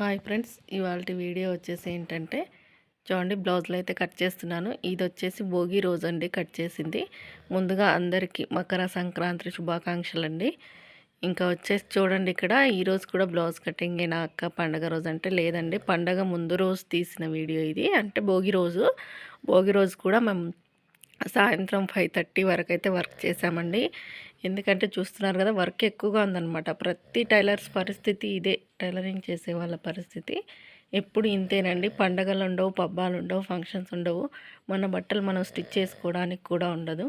Hi friends ఇవాళ video వచ్చేసి ఏంటంటే చూడండి బ్లౌజ్లు అయితే కట్ చేస్తున్నాను. ఇది వచ్చేసి భోగి రోజు అండి కట్ చేసింది. ముందుగా అందరికీ మకర సంక్రాంతి శుభాకాంక్షలు అండి ఇంకా వచ్చేసి చూడండి ఇక్కడ ఈరోజు కూడా బ్లౌజ్ కటింగ్ నా అక్క పండగ రోజు అంటే లేదండి. పండగ ముందు రోజు తీసిన వీడియో ఇది. అంటే భోగి రోజు. భోగి రోజు కూడా మేము సాయంత్రం ఫైవ్ థర్టీ వరకు అయితే వర్క్ చేసామండి ఎందుకంటే చూస్తున్నారు కదా వర్క్ ఎక్కువగా ఉందన్నమాట. ప్రతి టైలర్స్ పరిస్థితి ఇదే. టైలరింగ్ చేసే వాళ్ళ పరిస్థితి ఎప్పుడు ఇంతేనండి. పండగలు ఉండవు పబ్బాలు ఉండవు ఫంక్షన్స్ ఉండవు. మన బట్టలు మనం స్టిచ్ చేసుకోవడానికి కూడా ఉండదు.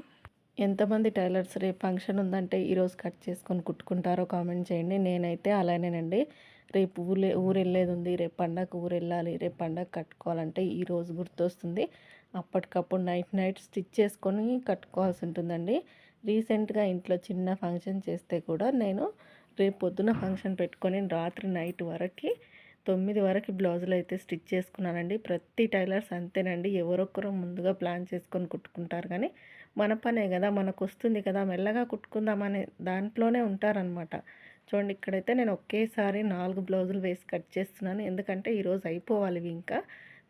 ఎంతమంది టైలర్స్ రేపు ఫంక్షన్ ఉందంటే ఈరోజు కట్ చేసుకొని కుట్టుకుంటారో కామెంట్ చేయండి. నేనైతే అలానేనండి. రేపు ఊరే ఊరు వెళ్ళేది ఉంది రేపు పండగ ఊరు వెళ్ళాలి రేపు పండగ కట్టుకోవాలంటే ఈ రోజు గుర్తొస్తుంది. అప్పటికప్పుడు నైట్ నైట్ స్టిచ్ చేసుకొని కట్టుకోవాల్సి ఉంటుందండి. రీసెంట్గా ఇంట్లో చిన్న ఫంక్షన్ చేస్తే కూడా నేను రేపు పొద్దున ఫంక్షన్ పెట్టుకొని రాత్రి నైట్ వరకు తొమ్మిది వరకు బ్లౌజులు అయితే స్టిచ్ చేసుకున్నానండి. ప్రతి టైలర్స్ అంతేనండి. ఎవరొక్కరు ముందుగా ప్లాన్ చేసుకొని కుట్టుకుంటారు కానీ మన పనే కదా మనకు వస్తుంది కదా మెల్లగా కుట్టుకుందామనే దాంట్లోనే ఉంటారనమాట చూడండి ఇక్కడైతే నేను ఒకేసారి నాలుగు బ్లౌజులు వేసి కట్ చేస్తున్నాను. ఎందుకంటే ఈరోజు అయిపోవాలి ఇంకా.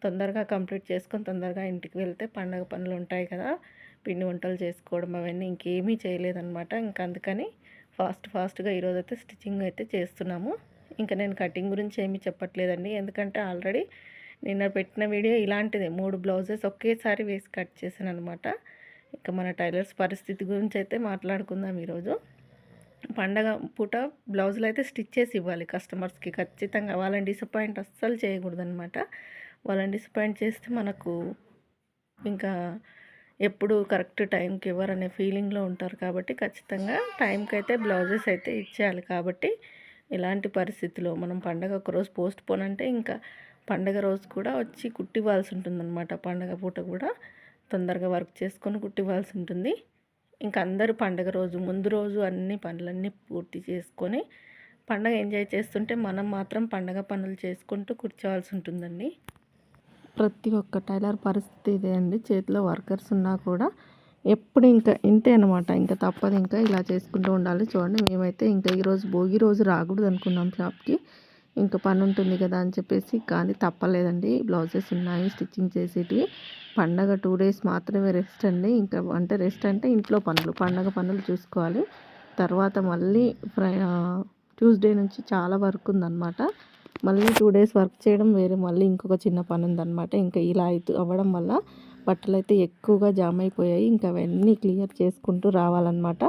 తొందరగా కంప్లీట్ చేసుకొని తొందరగా ఇంటికి వెళ్తే పండగ పనులు ఉంటాయి కదా. పిండి వంటలు చేసుకోవడం అవన్నీ ఇంకేమీ చేయలేదన్నమాట. ఇంకా అందుకని ఫాస్ట్ ఫాస్ట్గా ఈరోజు అయితే స్టిచ్చింగ్ అయితే చేస్తున్నాము. ఇంకా నేను కటింగ్ గురించి ఏమీ చెప్పట్లేదండి. ఎందుకంటే ఆల్రెడీ నిన్న పెట్టిన వీడియో ఇలాంటిదే. మూడు బ్లౌజెస్ ఒకేసారి వేసి కట్ చేశాను అనమాట ఇంకా మన టైలర్స్ పరిస్థితి గురించి అయితే మాట్లాడుకుందాం ఈరోజు. పండగ పూట బ్లౌజులు అయితే స్టిచ్ చేసి ఇవ్వాలి కస్టమర్స్కి. ఖచ్చితంగా వాళ్ళని డిసప్పాయింట్ అస్సలు చేయకూడదు అనమాట వాళ్ళని డిసప్పాయింట్ చేస్తే మనకు ఇంకా ఎప్పుడు కరెక్ట్ టైంకి ఇవ్వరనే ఫీలింగ్లో ఉంటారు కాబట్టి ఖచ్చితంగా టైంకి అయితే బ్లౌజెస్ అయితే ఇచ్చేయాలి కాబట్టి ఇలాంటి పరిస్థితిలో మనం పండగ ఒకరోజు పోస్ట్ పోన్ అంటే ఇంకా పండగ రోజు కూడా వచ్చి కుట్టివ్వాల్సి ఉంటుందన్నమాట. పండగ పూట కూడా తొందరగా వర్క్ చేసుకొని కుట్టివ్వాల్సి ఉంటుంది. ఇంకా అందరూ పండగ రోజు ముందు రోజు అన్ని పనులన్నీ పూర్తి చేసుకొని పండగ ఎంజాయ్ చేస్తుంటే మనం మాత్రం పండగ పనులు చేసుకుంటూ కూర్చోవాల్సి ఉంటుందండి. ప్రతి ఒక్క టైలర్ పరిస్థితి ఇదే అండి. చేతిలో వర్కర్స్ ఉన్నా కూడా ఎప్పుడు ఇంకా ఇంతే అనమాట ఇంకా తప్పదు. ఇంకా ఇలా చేసుకుంటూ ఉండాలి. చూడండి మేమైతే ఇంకా ఈరోజు భోగి రోజు రాకూడదు అనుకున్నాం షాప్కి. ఇంకా పని ఉంటుంది కదా అని చెప్పేసి కానీ తప్పలేదండి. బ్లౌజెస్ ఉన్నాయి స్టిచ్చింగ్ చేసేటివి. పండగ టూ డేస్ మాత్రమే రెస్ట్ అండి. ఇంకా అంటే రెస్ట్ అంటే ఇంట్లో పనులు పండగ పనులు చూసుకోవాలి. తర్వాత మళ్ళీ ట్యూస్డే నుంచి చాలా వర్క్ ఉందన్నమాట. మళ్ళీ టూ డేస్ వర్క్ చేయడం వేరే మళ్ళీ ఇంకొక చిన్న పని ఉందన్నమాట. ఇంకా ఇలా అయితే అవ్వడం వల్ల బట్టలు అయితే ఎక్కువగా జామ్ అయిపోయాయి. ఇంకా అవన్నీ క్లియర్ చేసుకుంటూ రావాలన్నమాట.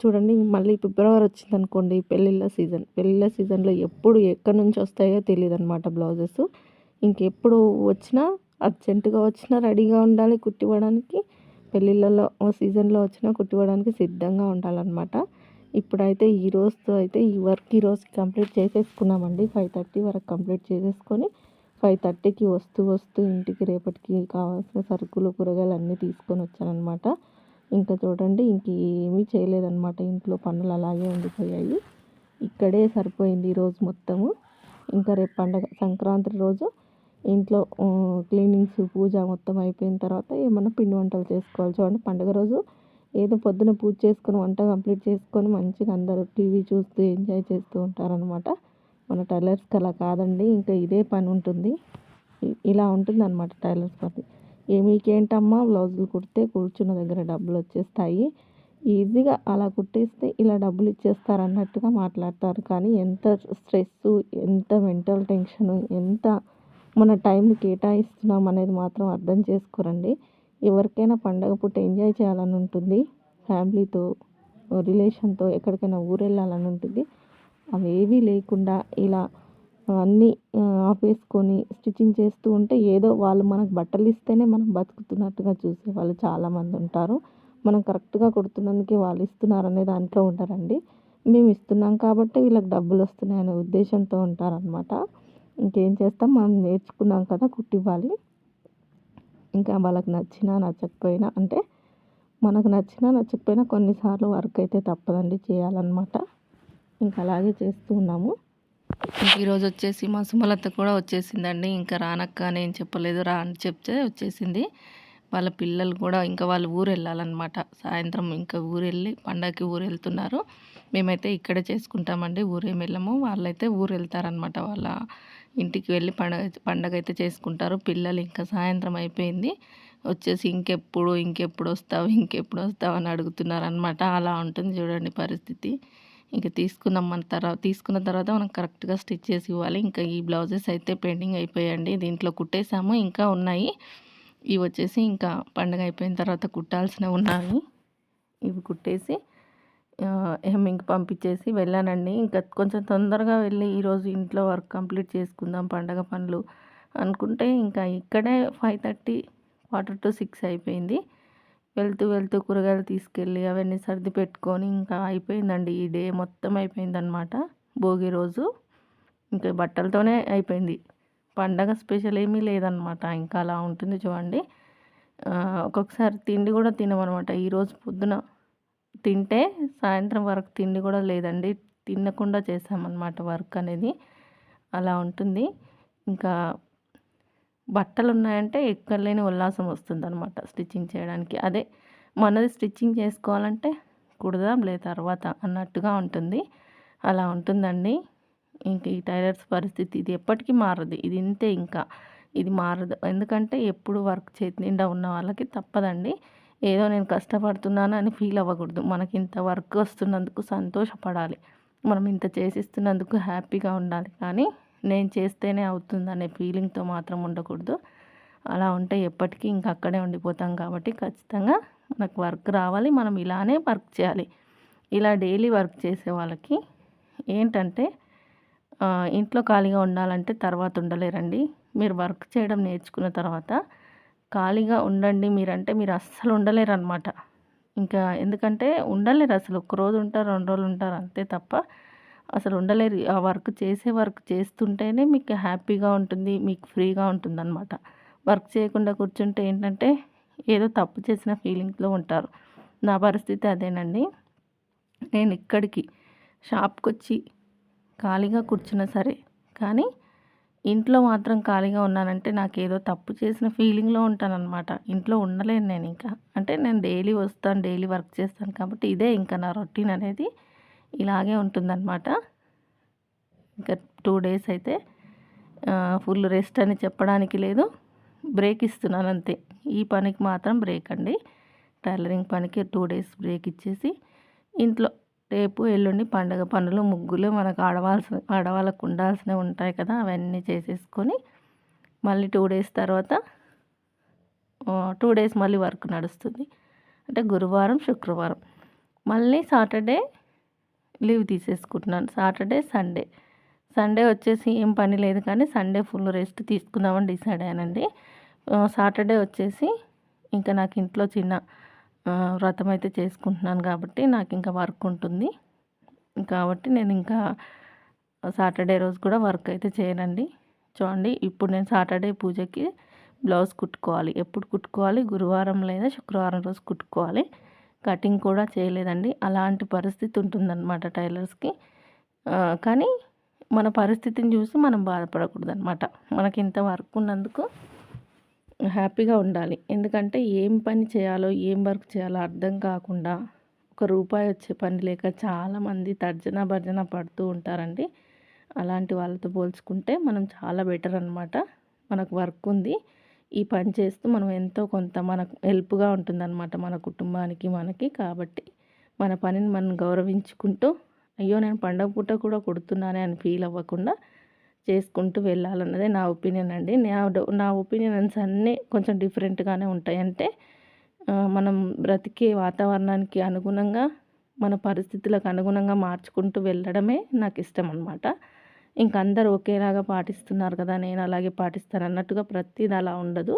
చూడండి మళ్ళీ ఫిబ్రవరి వచ్చింది అనుకోండి పెళ్ళిళ్ళ సీజన్. పెళ్ళిళ్ళ సీజన్లో ఎప్పుడు ఎక్కడి నుంచి వస్తాయో తెలియదు అనమాట బ్లౌజెస్. ఇంకెప్పుడు వచ్చినా అర్జెంటుగా వచ్చినా రెడీగా ఉండాలి కుట్టివ్వడానికి. పెళ్ళిళ్ళలో సీజన్లో వచ్చినా కుట్టివ్వడానికి సిద్ధంగా ఉండాలన్నమాట. ఇప్పుడైతే ఈ రోజుతో అయితే ఈ వర్క్ ఈ రోజు కంప్లీట్ చేసేసుకున్నామండి. ఫైవ్ థర్టీ వరకు కంప్లీట్ చేసేసుకొని ఫైవ్ థర్టీకి వస్తూ వస్తూ ఇంటికి రేపటికి కావాల్సిన సరుకులు కూరగాయలు అన్నీ తీసుకొని వచ్చానమాట ఇంకా చూడండి ఇంక ఏమీ చేయలేదన్నమాట. ఇంట్లో పనులు అలాగే ఉండిపోయాయి. ఇక్కడే సరిపోయింది ఈరోజు మొత్తము. ఇంకా రేపు పండగ సంక్రాంతి రోజు ఇంట్లో క్లీనింగ్స్ పూజ మొత్తం అయిపోయిన తర్వాత ఏమన్నా పిండి వంటలు చేసుకోవాలి చూడండి. పండుగ రోజు ఏదో పొద్దున పూజ చేసుకొని వంట కంప్లీట్ చేసుకొని మంచిగా అందరూ టీవీ చూస్తూ ఎంజాయ్ చేస్తూ ఉంటారనమాట మన టైలర్స్కి అలా కాదండి ఇంకా ఇదే పని ఉంటుంది. ఇలా ఉంటుంది అనమాట టైలర్స్ పని. మీకేంటమ్మా? బ్లౌజులు కుడితే కూర్చున్న దగ్గర డబ్బులు వచ్చేస్తాయి. ఈజీగా అలా కుట్టేస్తే ఇలా డబ్బులు ఇచ్చేస్తారు అన్నట్టుగా మాట్లాడతారు. కానీ ఎంత స్ట్రెస్ ఎంత మెంటల్ టెన్షన్ ఎంత మన టైం కేటాయిస్తున్నాం అనేది మాత్రం అర్థం చేసుకోరండి. ఎవరికైనా పండగ పూట ఎంజాయ్ చేయాలని ఉంటుంది. ఫ్యామిలీతో రిలేషన్తో ఎక్కడికైనా ఊరు వెళ్ళాలని ఉంటుంది. అవి ఏవీ లేకుండా ఇలా అన్నీ ఆపేసుకొని స్టిచ్చింగ్ చేస్తూ ఉంటే ఏదో వాళ్ళు మనకు బట్టలు ఇస్తేనే మనం బతుకుతున్నట్టుగా చూసే వాళ్ళు చాలామంది ఉంటారు. మనం కరెక్ట్గా కుడుతున్నందుకే వాళ్ళు ఇస్తున్నారు అనే దాంట్లో ఉంటారండి మేము ఇస్తున్నాం కాబట్టి వీళ్ళకి డబ్బులు వస్తున్నాయనే ఉద్దేశంతో ఉంటారనమాట ఇంకేం చేస్తాం? మనం నేర్చుకున్నాం కదా కుట్టివ్వాలి ఇంకా వాళ్ళకి నచ్చినా నచ్చకపోయినా అంటే మనకు నచ్చినా నచ్చకపోయినా కొన్నిసార్లు వర్క్ అయితే తప్పదండి చేయాలన్నమాట. ఇంకా అలాగే చేస్తూ ఉన్నాము. ఈరోజు వచ్చేసి మా సుమలత కూడా వచ్చేసిందండి. ఇంకా రానక్క నేను చెప్పలేదు. రా అని చెప్తే వచ్చేసింది. వాళ్ళ పిల్లలు కూడా ఇంకా వాళ్ళు ఊరు వెళ్ళాలన్నమాట. సాయంత్రం ఇంకా ఊరు వెళ్ళి పండగకి ఊరు వెళ్తున్నారు. మేమైతే ఇక్కడే చేసుకుంటామండి. ఊరేం వెళ్ళము. వాళ్ళైతే ఊరు వెళ్తారనమాట వాళ్ళ ఇంటికి వెళ్ళి పండగ పండగ అయితే చేసుకుంటారు. పిల్లలు ఇంకా సాయంత్రం అయిపోయింది. వచ్చేసి ఇంకెప్పుడు ఇంకెప్పుడు వస్తావు ఇంకెప్పుడు వస్తావు అని అడుగుతున్నారు అనమాట అలా ఉంటుంది చూడండి పరిస్థితి. ఇంకా తీసుకున్నాం మన తర్వాత తీసుకున్న తర్వాత మనం కరెక్ట్గా స్టిచ్ చేసి ఇవ్వాలి. ఇంకా ఈ బ్లౌజెస్ అయితే పెండింగ్ అయిపోయాయండి. దీంట్లో కుట్టేసాము ఇంకా ఉన్నాయి. ఇవి వచ్చేసి ఇంకా పండుగ అయిపోయిన తర్వాత కుట్టాల్సినవి ఉన్నాయి. ఇవి కుట్టేసి హెమ్మింగ్కి పంపించేసి వెళ్ళానండి. ఇంకా కొంచెం తొందరగా వెళ్ళి ఈరోజు ఇంట్లో వర్క్ కంప్లీట్ చేసుకుందాం పండగ పనులు అనుకుంటే ఇంకా ఇక్కడే five thirty quarter to six అయిపోయింది. వెళ్తూ వెళ్తూ కూరగాయలు తీసుకెళ్ళి అవన్నీ సర్ది పెట్టుకొని ఇంకా అయిపోయిందండి ఈ డే మొత్తం అయిపోయిందనమాట భోగి రోజు. ఇంకా బట్టలతోనే అయిపోయింది. పండగ స్పెషల్ ఏమీ లేదనమాట ఇంకా అలా ఉంటుంది చూడండి. ఒక్కొక్కసారి తిండి కూడా తినమనమాట ఈరోజు పొద్దున తింటే సాయంత్రం వరకు తిండి కూడా లేదండి. తినకుండా చేసామన్నమాట వర్క్ అనేది. అలా ఉంటుంది. ఇంకా బట్టలు ఉన్నాయంటే ఎక్కడలేని ఉల్లాసం వస్తుంది అనమాట స్టిచ్చింగ్ చేయడానికి. అదే మనది స్టిచ్చింగ్ చేసుకోవాలంటే కుడదాం లే తర్వాత అన్నట్టుగా ఉంటుంది. అలా ఉంటుందండి. ఇంక ఈ టైలర్స్ పరిస్థితి ఇది ఎప్పటికీ మారదు. ఇది ఇంతే ఇంకా. ఇది మారదు. ఎందుకంటే ఎప్పుడు వర్క్ చేతి నిండా ఉన్న వాళ్ళకి తప్పదండి. ఏదో నేను కష్టపడుతున్నాను అని ఫీల్ అవ్వకూడదు. మనకి ఇంత వర్క్ వస్తున్నందుకు సంతోషపడాలి. మనం ఇంత చేసిస్తున్నందుకు హ్యాపీగా ఉండాలి. కానీ నేను చేస్తేనే అవుతుంది అనే ఫీలింగ్తో మాత్రం ఉండకూడదు. అలా ఉంటే ఎప్పటికీ ఇంక అక్కడే ఉండిపోతాం కాబట్టి ఖచ్చితంగా మనకు వర్క్ రావాలి. మనం ఇలానే వర్క్ చేయాలి. ఇలా డైలీ వర్క్ చేసే వాళ్ళకి ఏంటంటే ఇంట్లో ఖాళీగా ఉండాలంటే తర్వాత ఉండలేరండి. మీరు వర్క్ చేయడం నేర్చుకున్న తర్వాత ఖాళీగా ఉండండి మీరంటే మీరు అస్సలు ఉండలేరు అనమాట ఇంకా ఎందుకంటే ఉండలేరు అసలు. ఒక రోజు ఉంటారు రెండు రోజులు ఉంటారు అంతే తప్ప అసలు ఉండలేరు ఆ వర్క్ చేసే వర్క్ చేస్తుంటేనే మీకు హ్యాపీగా ఉంటుంది మీకు ఫ్రీగా ఉంటుంది అనమాట వర్క్ చేయకుండా కూర్చుంటే ఏంటంటే ఏదో తప్పు చేసిన ఫీలింగ్లో ఉంటారు. నా పరిస్థితి అదేనండి. నేను ఇక్కడికి షాప్కి వచ్చి ఖాళీగా కూర్చున్నా సరే కానీ ఇంట్లో మాత్రం ఖాళీగా ఉన్నానంటే నాకు ఏదో తప్పు చేసిన ఫీలింగ్లో ఉంటానన్నమాట. ఇంట్లో ఉండలేను నేను ఇంకా అంటే నేను డైలీ వస్తాను డైలీ వర్క్ చేస్తాను కాబట్టి ఇదే ఇంకా నా రొటీన్ అనేది. ఇలాగే ఉంటుందన్నమాట. ఇంకా టూ డేస్ అయితే ఫుల్ రెస్ట్ అని చెప్పడానికి లేదు. బ్రేక్ ఇస్తున్నాను అంతే. ఈ పనికి మాత్రం బ్రేక్ అండి. టైలరింగ్ పనికి టూ డేస్ బ్రేక్ ఇచ్చేసి ఇంట్లో రేపు ఎల్లుండి పండగ పనులు ముగ్గులు మనకు ఆడవాల్సిన ఆడవాళ్ళకు ఉండాల్సినవి ఉంటాయి కదా అవన్నీ చేసేసుకొని మళ్ళీ టూ డేస్ తర్వాత టూ డేస్ మళ్ళీ వర్క్ నడుస్తుంది. అంటే గురువారం శుక్రవారం. మళ్ళీ Saturday leave తీసేసుకుంటున్నాను. Saturday Sunday. Sunday వచ్చేసి ఏం పని లేదు కానీ సండే ఫుల్ రెస్ట్ తీసుకుందామని డిసైడ్ అయ్యానండి. సాటర్డే వచ్చేసి ఇంకా నాకు ఇంట్లో చిన్న వ్రతం అయితే చేసుకుంటున్నాను కాబట్టి నాకు ఇంకా వర్క్ ఉంటుంది. కాబట్టి నేను ఇంకా సాటర్డే రోజు కూడా వర్క్ అయితే చేయనండి. చూడండి ఇప్పుడు నేను సాటర్డే పూజకి బ్లౌజ్ కుట్టుకోవాలి. ఎప్పుడు కుట్టుకోవాలి? గురువారం లేదా శుక్రవారం రోజు కుట్టుకోవాలి. కటింగ్ కూడా చేయలేదండి. అలాంటి పరిస్థితి ఉంటుందన్నమాట టైలర్స్కి. కానీ మన పరిస్థితిని చూసి మనం బాధపడకూడదు అనమాట మనకి ఇంత వర్క్ ఉన్నందుకు హ్యాపీగా ఉండాలి. ఎందుకంటే ఏం పని చేయాలో ఏం వర్క్ చేయాలో అర్థం కాకుండా ఒక రూపాయి వచ్చే పని లేక చాలామంది తర్జన భర్జన పడుతూ ఉంటారండి. అలాంటి వాళ్ళతో పోల్చుకుంటే మనం చాలా బెటర్ అనమాట మనకు వర్క్ ఉంది. ఈ పని చేస్తూ మనం ఎంతో కొంత మనకు హెల్ప్గా ఉంటుందన్నమాట మన కుటుంబానికి మనకి. కాబట్టి మన పనిని మనం గౌరవించుకుంటూ అయ్యో నేను పండగ పూట కూడా కుడుతున్నానే అని ఫీల్ అవ్వకుండా చేసుకుంటూ వెళ్ళాలన్నదే నా ఒపీనియన్ అండి. నా నా ఒపీనియన్స్ అన్నీ కొంచెం డిఫరెంట్గానే ఉంటాయి. అంటే మనం బ్రతికే వాతావరణానికి అనుగుణంగా మన పరిస్థితులకు అనుగుణంగా మార్చుకుంటూ వెళ్ళడమే నాకు ఇష్టం అనమాట ఇంక అందరూ ఒకేలాగా పాటిస్తున్నారు కదా నేను అలాగే పాటిస్తాను అన్నట్టుగా ప్రతిది అలా ఉండదు.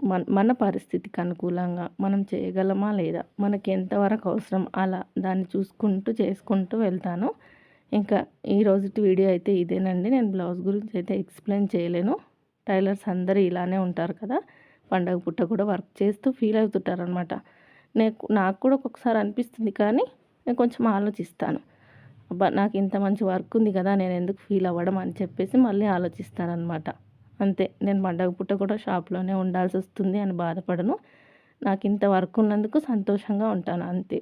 మన మన పరిస్థితికి అనుకూలంగా మనం చేయగలమా లేదా మనకి ఎంతవరకు అవసరం అలా దాన్ని చూసుకుంటూ చేసుకుంటూ వెళ్తాను. ఇంకా ఈ రోజుటి వీడియో అయితే ఇదేనండి. నేను బ్లౌజ్ గురించి అయితే ఎక్స్ప్లెయిన్ చేయలేను. టైలర్స్ అందరూ ఇలానే ఉంటారు కదా పండగ పుట్ట కూడా వర్క్ చేస్తూ ఫీల్ అవుతుంటారు అనమాట నేను నాకు కూడా ఒక్కొక్కసారి అనిపిస్తుంది కానీ నేను కొంచెం ఆలోచిస్తాను. అబ్బా నాకు ఇంత మంచి వర్క్ ఉంది కదా నేను ఎందుకు ఫీల్ అవ్వడం అని చెప్పేసి మళ్ళీ ఆలోచిస్తానమాట అంతే నేను పండగ పుట్ట కూడా షాప్లోనే ఉండాల్సి వస్తుంది అని బాధపడను. నాకు ఇంత వర్క్ ఉన్నందుకు సంతోషంగా ఉంటాను అంతే.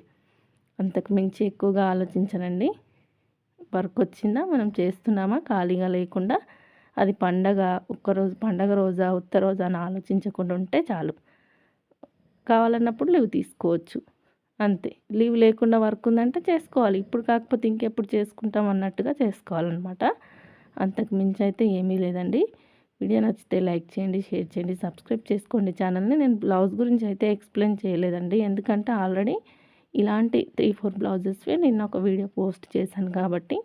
అంతకు మించి ఎక్కువగా ఆలోచించనండి. వర్క్ వచ్చిందా మనం చేస్తున్నామా ఖాళీగా లేకుండా అది పండగ ఒక్కరోజు పండగ రోజా ఉత్త రోజా అని ఆలోచించకుండా ఉంటే చాలు. కావాలన్నప్పుడు లీవ్ తీసుకోవచ్చు. అంతే. లీవ్ లేకుండా వర్క్ ఉందంటే చేసుకోవాలి. ఇప్పుడు కాకపోతే ఇంకెప్పుడు చేసుకుంటాం అన్నట్టుగా చేసుకోవాలన్నమాట. అంతకు మించి అయితే ఏమీ లేదండి. వీడియో నచ్చితే లైక్ చేయండి షేర్ చేయండి సబ్స్క్రైబ్ చేసుకోండి ఛానల్ని. నేను బ్లౌజ్ గురించి అయితే ఎక్స్ప్లెయిన్ చేయలేదండి. ఎందుకంటే ఆల్రెడీ ఇలాంటి త్రీ ఫోర్ బ్లౌజెస్వే నేను ఒక వీడియో పోస్ట్ చేశాను కాబట్టి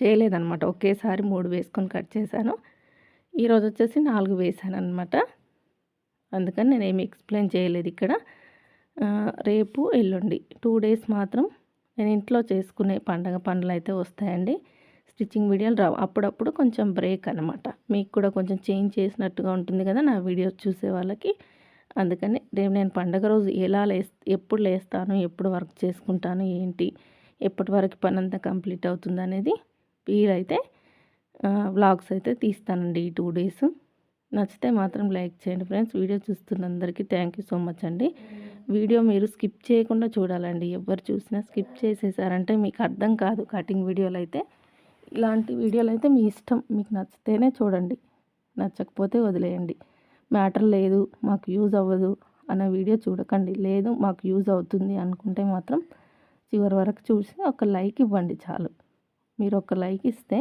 చేయలేదన్నమాట. ఒకేసారి మూడు వేసుకొని కట్ చేశాను. ఈరోజు వచ్చేసి నాలుగు వేసాను అనమాట అందుకని నేను ఏమి ఎక్స్ప్లెయిన్ చేయలేదు ఇక్కడ. రేపు ఎల్లుండి. టూ డేస్ మాత్రం నేను ఇంట్లో చేసుకునే పండగ పనులు అయితే వస్తాయండి. స్టిచ్చింగ్ వీడియోలు రావు. అప్పుడప్పుడు కొంచెం బ్రేక్ అనమాట మీకు కూడా కొంచెం చేంజ్ చేసినట్టుగా ఉంటుంది కదా నా వీడియోస్ చూసే వాళ్ళకి. అందుకని రేపు నేను పండగ రోజు ఎలా లేస్ ఎప్పుడు లేస్తాను ఎప్పుడు వర్క్ చేసుకుంటాను ఏంటి ఎప్పటి వరకు పని అంతా కంప్లీట్ అవుతుంది అనేది వీలైతే వ్లాగ్స్ అయితే తీస్తానండి ఈ టూ డేస్ నచ్చితే మాత్రం లైక్ చేయండి ఫ్రెండ్స్. వీడియో చూస్తున్న అందరికీ థ్యాంక్ యూ సో మచ్ అండి. వీడియో మీరు స్కిప్ చేయకుండా చూడాలండి. ఎవరు చూసినా స్కిప్ చేసేసారంటే మీకు అర్థం కాదు కటింగ్ వీడియోలు అయితే. ఇలాంటి వీడియోలు అయితే మీ ఇష్టం. మీకు నచ్చితేనే చూడండి. నచ్చకపోతే వదిలేయండి. మ్యాటర్ లేదు మాకు యూజ్ అవ్వదు అన్న వీడియో చూడకండి. లేదు మాకు యూజ్ అవుతుంది అనుకుంటే మాత్రం చివరి వరకు చూసి ఒక లైక్ ఇవ్వండి చాలు. మీరు ఒక లైక్ ఇస్తే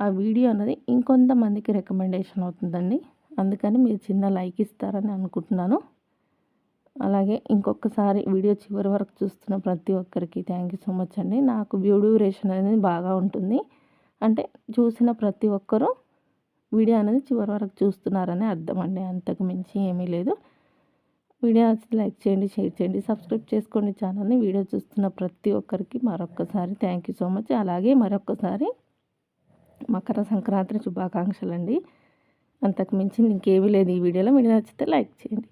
ఆ వీడియో అనేది ఇంకొంతమందికి రికమెండేషన్ అవుతుందండి. అందుకని మీరు చిన్న లైక్ ఇస్తారని అనుకుంటున్నాను. అలాగే ఇంకొకసారి వీడియో చివరి వరకు చూస్తున్న ప్రతి ఒక్కరికి థ్యాంక్ యూ సో మచ్ అండి. నాకు వ్యూ డ్యూరేషన్ అనేది బాగా ఉంటుంది. అంటే చూసిన ప్రతి ఒక్కరూ వీడియో అనేది చివరి వరకు చూస్తున్నారని అర్థం అండి. అంతకు మించి ఏమీ లేదు. వీడియో నచ్చితే లైక్ చేయండి షేర్ చేయండి సబ్స్క్రైబ్ చేసుకోండి ఛానల్ని. వీడియో చూస్తున్న ప్రతి ఒక్కరికి మరొక్కసారి థ్యాంక్ యూ సో మచ్. అలాగే మరొక్కసారి మకర సంక్రాంతి శుభాకాంక్షలు అండి అంతకు మించి ఇంకేమీ లేదు ఈ వీడియోలో. మీరు నచ్చితే లైక్ చేయండి.